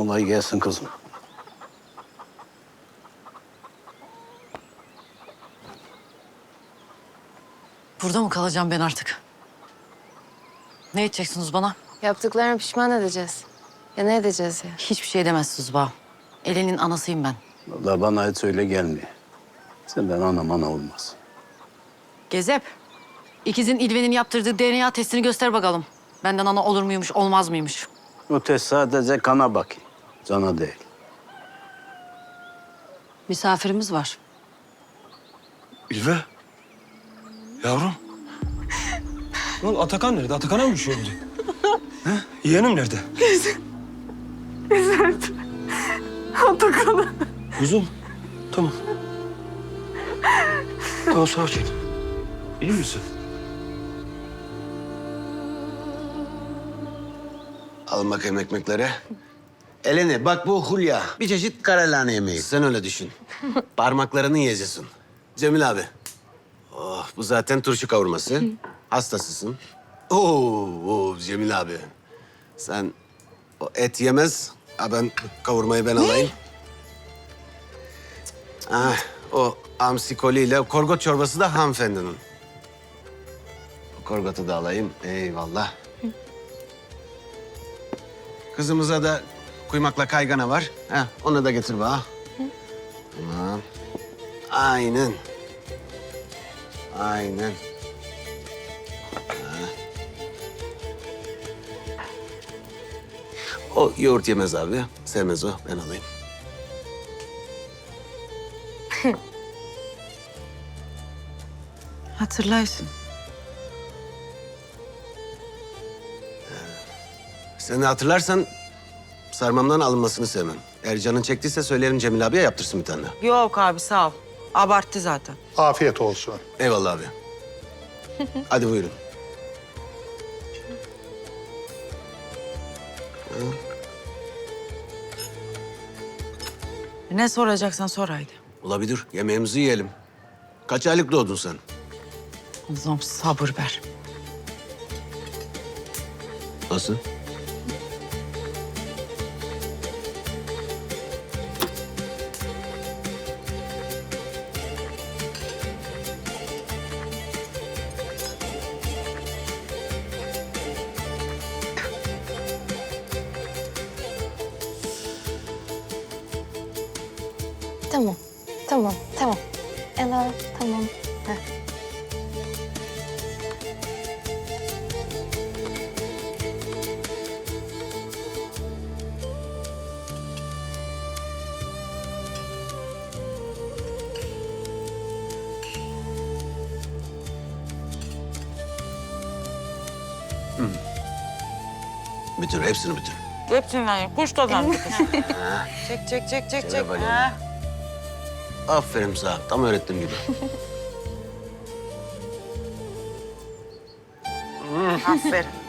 Kolay gelsin kızım. Burada mı kalacağım ben artık? Ne edeceksiniz bana? Yaptıklarına pişman edeceğiz. Ya ne edeceğiz ya? Hiçbir şey demezsiniz bana. Elinin anasıyım ben. Vallahi bana hiç öyle gelmiyor. Senden ana ana olmaz. Gezep, ikizin İlven'in yaptırdığı DNA testini göster bakalım. Benden ana olur muymuş, olmaz mıymış? O test sadece kana bakıyor. Cana değil. Misafirimiz var. İlve. Yavrum. Lan Atakan nerede? Atakan'a mı bir şey oldu? He? Yeğenim nerede? Atakan'ı. Kuzum. Tamam. Tamam sakin. İyi misin? Al bakayım ekmekleri. Eleni bak bu hulya. Bir çeşit karalahane yemeği. Sen öyle düşün. Parmaklarını yiyeceksin. Cemil abi. Oh, bu zaten turşu kavurması. Hastasısın. Oo, oo, Cemil abi. Sen o et yemez. Ha ben kavurmayı ben alayım. Ah, o amsi koliyle korgot çorbası da hanımefendinin. O korgotu da alayım. Eyvallah. Kızımıza da kuymakla kaygana var. Heh, onu da getir bana. Tamam. Aynen. Aynen. Ha. O yoğurt yemez abi. Sevmez o. Ben alayım. Hatırlaysın. Sen de hatırlarsan sarmamdan alınmasını sevmem. Eğer canın çektiyse söylerim Cemil abiye yaptırsın bir tane. Yok abi sağ ol. Abarttı zaten. Afiyet olsun. Eyvallah abi. Hadi buyurun. Ne soracaksan sor haydi. Olabilir. Yemeğimizi yiyelim. Kaç aylık doğdun sen? Kızım sabır ver. Nasıl? Tamam. Tamam. Tamam. Ela tamam. Heh. Bitir, hepsini bitir. Hepsinden. Kuş kazandı. çek çek çek çek çek. Şöyle böyle. Ha. Aferin sana. Tam öğrettim gibi. Aferin.